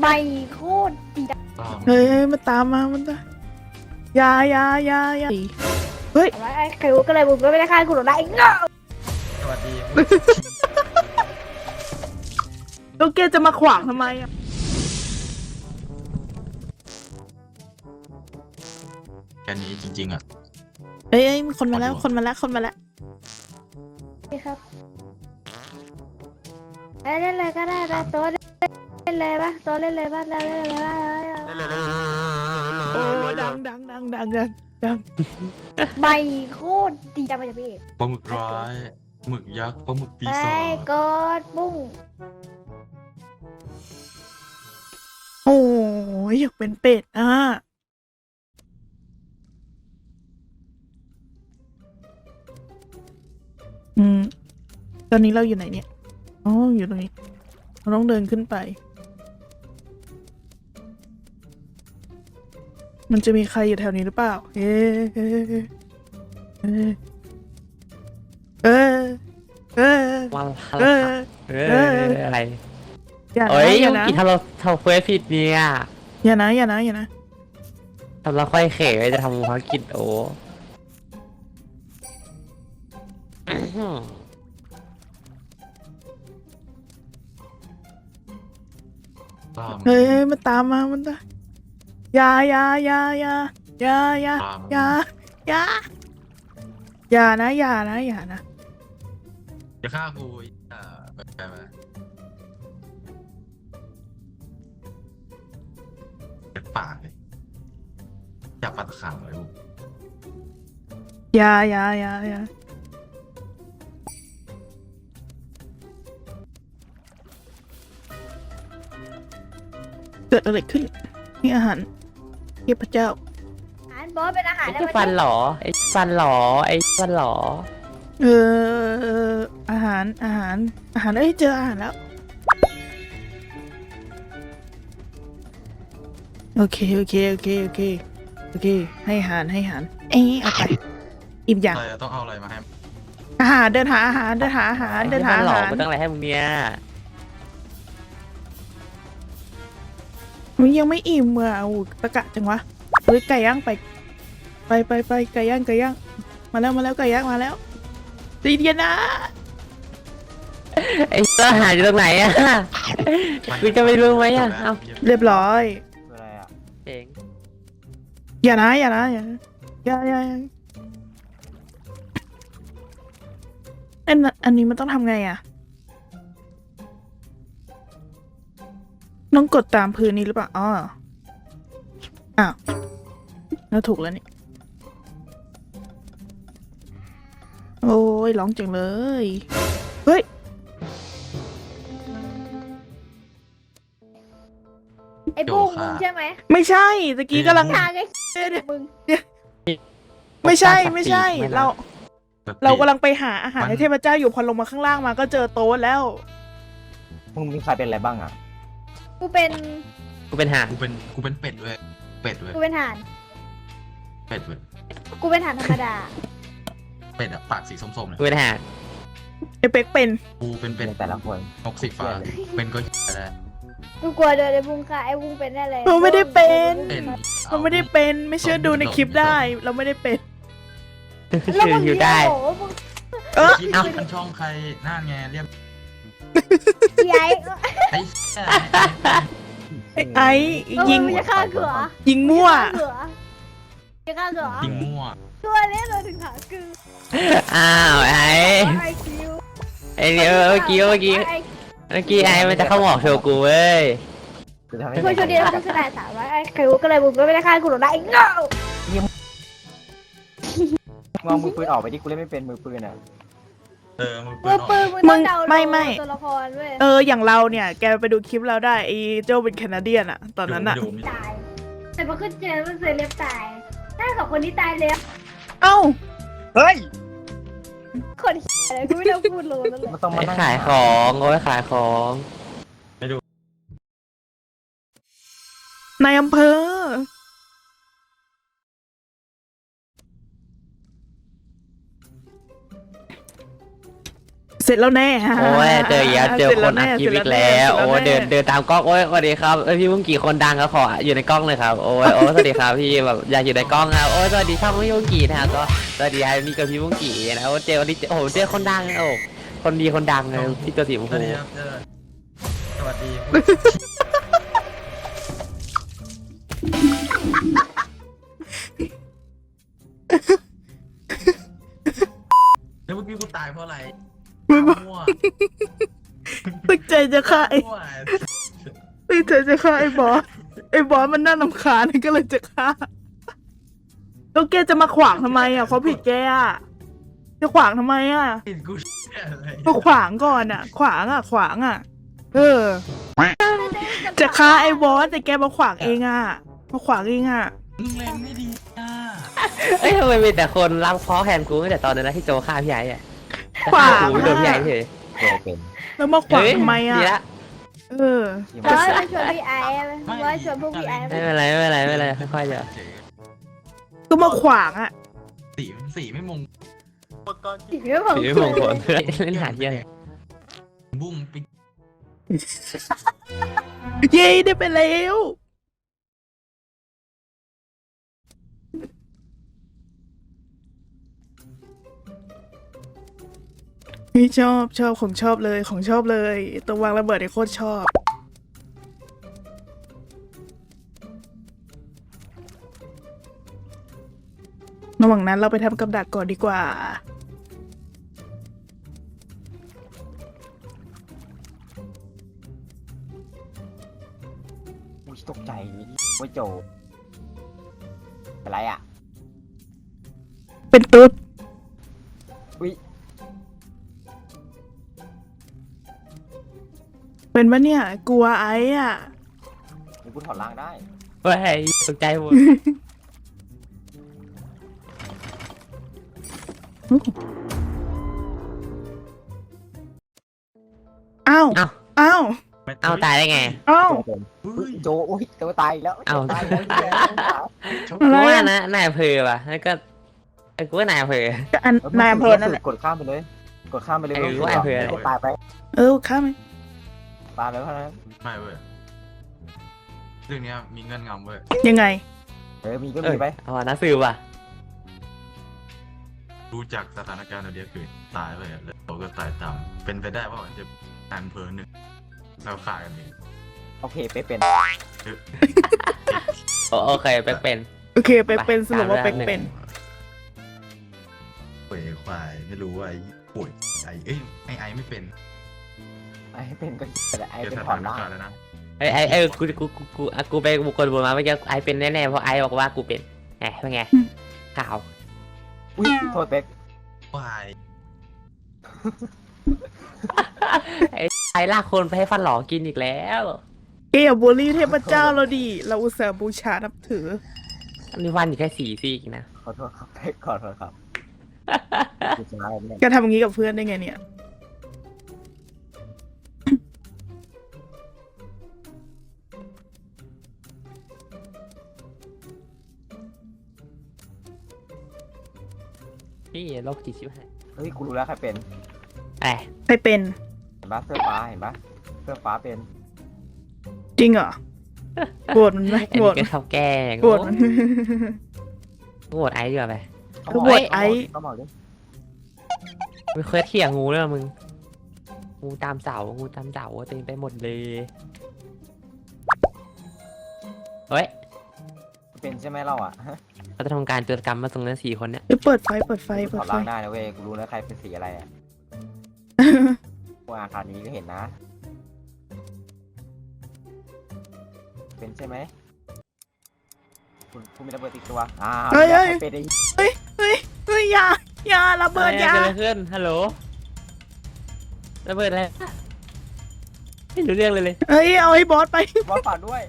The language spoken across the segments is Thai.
ไม่โคตรดีเฮ้ยมันตามมามันตามอยาอยาอยาอยาเฮ้ยแล้วไอ้คิวก็เลยมึงก็ไม่ได้ฆ่ากูหรอกนะไอ้เงาสวัสดีแล้วแกจะมาขวางทำไมอะแค่นี้จริง ๆ อะ เอ้ยเอ้ยมีคนมาแล้วคนมาแล้วคนมาแล้วนี่ครับเอ้ยเล่นเลยก็ได้นะโต๊ะ เล่นเลยปะโต๊ะเล่นเลยปะเล่นเลยปะโอ้ดังดังดังดังดังดังไม่โคตรดีจังมาจากพี่เอกปลาหมึกร้ายหมึกยักษ์ปลาหมึกปีไอ้ศาจกดปุ้งโอ้ยอยากเป็นเป็ดอะอืม ตอนนี้เราอยู่ไหนเนี่ย อ๋อ อยู่ตรงนี้ เราต้องเดินขึ้นไป มันจะมีใครอยู่แถวนี้หรือเปล่า เอ๊ะเอ๊ะเอ๊ะเอ๊ะเอ๊ะวันเอ๊ะเอออะไรอย่านะเอ้ยอย่าเมื่อนะกี้ทำเราทำเควสผิดเนี่ยอย่านะอย่านะอย่านะทำเราค่อยเขยจะทำภารกิจโอ้อื้อหือตามเฮ้ยมันตามมามันตาม อย่าอย่าอย่าอย่าอย่าอย่าตามอย่าอย่าอย่านะอย่านะอย่านะจะฆ่ากูอีกอ่าไปไปไปเปิดปากเลยจับปัดขังเลยลูกอย่าอย่าอย่าอย่าเกิดอะไรขึ้นนี่อาหารเทพเจ้าอาหารบอสเป็นอาหารไอ้ได้ที่ไหมฟันเหรอไอ้ฟันเหรอไอ้ฟันเหรอเอออาหารอาหารอาหารเอ้ยเจออาหารแล้ว โอเคโอเคโอเคโอเคโอเค ให้อาหารให้อาหาร เอ้ยเอาไปอิ่มอย่างอะไรอะต้องเอาอะไรมาให้อาหารเดินหาอาหารเดินหาอาหารไอ้เดินที่หาฟันอาเหรอหารมันต้องอะไรให้มึงเนี่ย มันยังไม่อิ่มอะโอ้ตะกะจังวะเฮ้ยไก่ย่างไปไปไปไปไก่ย่างไก่ย่างมาแล้วมาแล้วไก่ย่างมาแล้วดีเดียนนะไอ้ตัวหาอยู่ตรงไหนอะกูจะไปรู้ไหมอะเอ้าเรียบร้อยอะไรอะเจ๋งอย่านะอย่านะอย่านะอย่าอย่าอย่าอันนั้นอันนี้มันต้องทำไงอะ ต้องกดตามพื้นนี้หรือเปล่าอ๋ออ้าวแล้วถูกแล้วนี่ โอ้ยร้องจังเลย เฮ้ย ไอ้ปุ้งมึงใช่ไหมไม่ใช่ตะกี้กำลัง ทางไอ้มึง ไม่ใช่ไม่ใช่ เราแบบเรากำลังไปหาอาหารให้เทพเจ้าอยู่พอลงมาข้างล่างมาก็เจอโต๊ะแล้ว มึงมีใครเป็นอะไรบ้างอะ กูเป็นกูเป็นหางกูเป็นกูเป็นเป็ดเว้ยเป็ดเว้ยกูเป็นห่าน เป็ดเว้ยกูเป็นห่านธรรมดา เป็ดอะปากสีส้มๆเนี่ยกูเป็นหางไอเป็กเป็น กูเป็นเป็เป็นนแต่ละคนนกสีฟ้าเป็นก็ได้กูกลัวโดนไอ้บุ้งค่ะไอ้บุ้งเป็นแน่เลยเราไม่ได้เป็น เป็นเราไม่ได้เป็นไม่เชื่อดูในคลิปได้ เราไม่ได้เป็น แล้วคือมึงอยู่ได้โอ้โหมึงเออที่เอ้ามันช่องใครหน้าไงเรียก ใหญ่ไอ้ไอ้ไอ้เออยิง จะฆ่ากูเหรอยิงมั่ว จะฆ่ากูเหรอยิงมั่วตัวเนี้ยเราถึงหาคืออ้าวไอ้ไอคิวไอ้เดี๋ยวเมื่อกี้เมื่อกี้เมื่อกี้ไอ้มันจะเข้าหมอกโชว์กูเว้ยคือทำให้กูช่วยเดียวกูชนะสามร้อยไอ้คิวก็เลยมึงก็ไม่ได้ฆ่ากูหรอกนะไอ้เงามองมือปืนออกไปที่กูเล่นไม่เป็นมือปืนอะ เออมึงมือปืนมึงต้องเดาไม่ไม่ ตัวละครเว้ยเอออย่างเราเนี่ยแกไปดูคลิปเราได้ไอ้เจ้าเป็นแคนาเดียนอะตอนนั้นอะดูดูตาย แต่พอขึ้นเจอมันเสือเล็บตายถ้าสองคนนี้ตายแล้วเอ้าเฮ้ย คนเหี้ยอะไรกูไม่ต้องพูดเลยแล้วแหละมันต้องมาไอ้นั่งขายของโอ้ยขายของในอำเภอ เสร็จแล้วแน่โอ้ยเจออีกแล้วเจอคนอัดคลิปอีกแล้ว โอ้ยเดินเดินตามกล้องโอ้ยสวัสดีครับเอ้ยพี่วุ้งกี่คนดังครับขออยู่ในกล้องเลยครับโอ้ยโอ้ยสวัสดีครับพี่แบบอยากอยู่ในกล้องครับโอ้ยสวัสดีช่องพี่วุ้งกี่นะครับก็สวัสดีครับนี่ก็พี่วุ้งกี่นะโอ้ยเจอวันนี้เจอโอ้โหเจอคนดังโอ้คนดีคนดังเลยที่ตัวสีชมสวัพูสดีครับเจอสวัสดีแล้วเมื่อกี้กูตายเพราะอะไร ไม่บอกมั่วตั้งใจจะฆ่าไอ้มั่วตั้งใจจะฆ่าไอ้บอสไอ้บอสมันน่ารำคาญก็เลยจะฆ่าแล้วแกจะมาขวางทำไมอะเขาผิดแกอะจะขวางทำไมอะผิดกูอะไรก็ขวางก่อนอะ ขวางอะ ขวางอะ เออ จะฆ่าไอ้บอสแต่แกมาขวางเองอะมาขวางเองอะ มึงเล่นไม่ดีอะ เอ้ยทำไมมีแต่คนรักพ้อแทนกูตั้งแต่ตอนนั้นนะที่โจฆ่าพี่ไอ้อะ ขวางกูไม่โดนพี่ไอ้เฉยโจเป็นแล้วมาขวางเฮ้ยทำไมดีอะละเออที่ร้มันอยมาชวนพี่ไอ้ร้อยชวนพวกพี่ไอ้ไม่เป็นไรไม่เป็นไรไม่เป็นไรค่อยๆเดี๋ยวเฉยก็มาขวางอะ สีสีไม่มงเรื่องของถือมงคลเล่นหาเที่ยอะไรบุ้งปิ๊กเย้ได้ไปแล้ว นี่ชอบชอบของชอบเลยของชอบเลยตัววางระเบิดในโคตรชอบระหว่างนั้นเราไปทำกับดักก่อนดีกว่า อุ้ยตกใจเว้ยโจเป็นไรอะ เป็นตุ๊ด อุ้ย เป็นปะเนี่ย กลัวไอ้อะมีกูถอดล่างได้ เฮ้ยตกใจหมดอ้าวเอ้าอ้าวไม่เอาตายได้ไง อ้าวโจเป็นอุ้อุ้ยยโจอุ้ยโจตายอีกแล้วเอ้าโจตายแล้วเหี้ยชกอะไรกูว่าอะนะนายอำเภอว่ะแล้วก็ไอ้กูว่านายอำเภอก็อันนายอำเภอนั่นแหละกดข้ามไปเลย กดข้ามไปเลยเออไม่ว่าต้องอำเภออะไรตายไป เออข้ามไหม ตายไปเท่านั้นไม่เว้ยเรื่องเนี้ยมีเงื่อนงำเว้ยยังไง เออมีก็เอ้มียไปเอาว่ะนักสืบว่ะดูจากสถานการณ์เราเดียวคือตายไปแล้วเราก็ตายตามเป็นไปได้ว่ามันจะอันเพอหนึ่งเราฆ่ากันเองโอเคไปเป็นโอโอเคเป็กเป็น โอเคไปกเป็นสรุปว่าตามเป็กแล้วเป็น เว้ยควายไม่รู้ว่าไอ้ป่วยไอ้เอ้ยไอ้ไอไม่เป็นไอ้เป็นก็แต่ไอ้เจอเป็นสถอถาดนล่างการณ์แล้วนะไอ้ไอ้ไอ้กูกูกูกูอะกูไปบุคคลบนมาเมื่อกี้ไอ้เป็นแน่ๆเพราะไอ้บอกว่ากูเป็นแหมเป็นไงข่าวอุ้ยโทษเป็กควายไอ้ไอ้ลากคนไปให้ฟันหลอกินอีกแล้วเกียบูลลี่เทพเจ้าเราดิเราอุตส่าห์บูชานับถืออันนี้วันอยู่แค่สี่ซี่อีกนะขอโทษครับเป็กขอโทษครับกูจะอะไรเนี่ยแกทำอย่างนี้กับเพื่อนได้ไงเนี่ย พี่โรคจิตชิบหายเฮ้ยกูรู้แล้วใครเป็นไอ้ไปเป็นเห็นปะเสื้อฟ้าเห็นปะเสื้อฟ้าเป็นจริงเหรอโหวตมันไหมไอ้โหวนี่ตก็ชอบแกล้งโหวตมัน โหวตไอ้ดีกว่าไปก็โหวตไอ้ ก็บอกดิไม่เคยเถียงงูเลยมึง งูตามเสา งูตามเสาเต็มไปหมดเลย เฮ้ย เป็นใช่ไหมเราอะ เราจะทำการโจรกรรมมาตรงนั้นสี่คนเนี่ยเดี๋ยวเปิดไฟเปิดไฟถเปิดอดไฟล่างได้นะเว้ยกูรู้แล้วใครเป็นสีอะไรอะพวกอาคารนี้ก็เห็นนะ เป็นใช่ไหมคุณคุณมีระเบิดติดตัวอ่าเฮ้ยใคเฮ้รยเป็นไอ้เฮ้ยเฮ้ยเฮ้ยอยาอยาระเบิดอะไรอยาเกิดอะไรขึ้นฮัลโหลระเบิดอะไรไม่รู้เรื่องเลยเลยเฮ้ยเอาไอ้บอสไป บอสฝากด้วย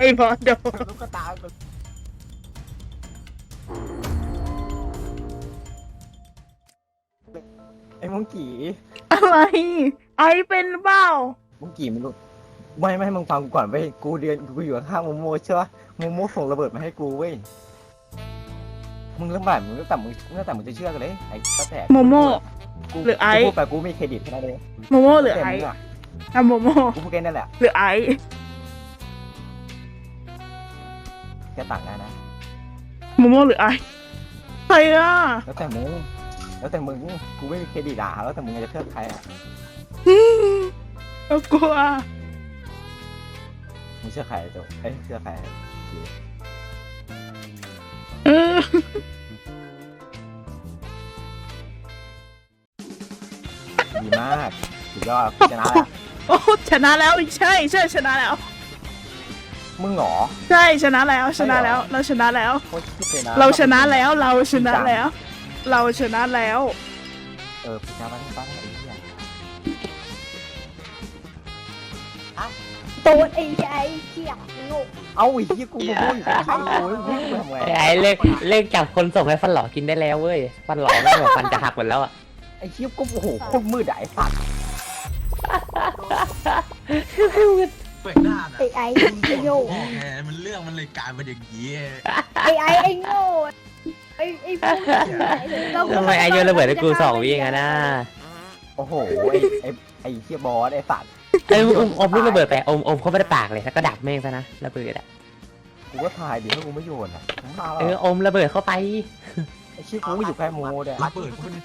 ไอ้บอสเดี๋ยวลูกกระตาไอ้มังกี้อะไร ไอ้เป็นเปล่ามังกี้มันรู้ไม่ไม่ให้มึงฟังกูก่อนเว้ยกูเรียนกูอยู่ข้างๆโมโมใช่ปะโมโมส่งระเบิดมาให้กูเว้ยมึงเริ่มใหม่มึงตั้งแต่มึงตั้งแต่มึงจะเชื่อกันเลยไอ้ตั้งแต่โมโม่กูหรือไอ้กูพูดไปกูมีเครดิตแค่นั้นเลยโมโม่หรือแต่ไอมึซ์งอะอะโมโม่กูพูดแค่นั้นแหละ หรือไอ แค่ต่างกันนะ โมโม่หรือไอซ์ใครอะแล้วแต่มึง แล้วแต่มึง กูไม่มีเครดิตอะแล้วแต่มึงจะเชื่อใครอะเรากลัวมึงเชื่อใครโจเอ้ยเชื่อใครเออดีมากสุดยอดกูชนะแล้ว โอ้ชนะแล้วอีกใช่ใช่ชนะแล้ว มึงเหรอใช่ชนะแล้วชนะแล้ว เราชนะแล้ว โคตรคิดเลยนะเราชนะแล้วเราชนะแล้ว เราชนะแล้ว เออพี่ชนะบ้างบ้างไอ้เหี้ยโดนไอ้ไอ้เหี้ยโง่เอาไอ้เหี้ยกูมาพูดอยู่กับใครโอ้ยกูทำไงไอ้เลิกเลิกจับคนส่งให้ฟันหล่อกินได้แล้วเว้ยฟันหล่อไม่แบบฟันจะหักหมดแล้วอะไอ้เหี้ยกูโอ้โหโคตรมืดอะไอ้สัตว์ เปิดหน้าน่ะไอ้ไอ้ไอ้โง่บอกไงมันเรื่องมันเลยกลายเป็นอย่างนี้ไอ้ไอ้ไอ้โง่ไอ้ไอ้พวกเราทำไมไอโยนระเบิดให้กูสองวิเองอะนะโอ้โหไอ้ไอ้ไอ้เหี้ยบอสไอ้สัตว์เอ้ยอมอมลูกระเบิดไปอมอมเข้าไปในปากเลยแล้วก็ดับแม่งซะนะระเบิดอะกูก็ถ่ายดิถ้ากูไม่โยนอะผมมาเอแล้วออมระเบิดเข้าไปไอ้เชี่ยกูอยู่ใกล้โมเนี่ยระเบิดพวกนี้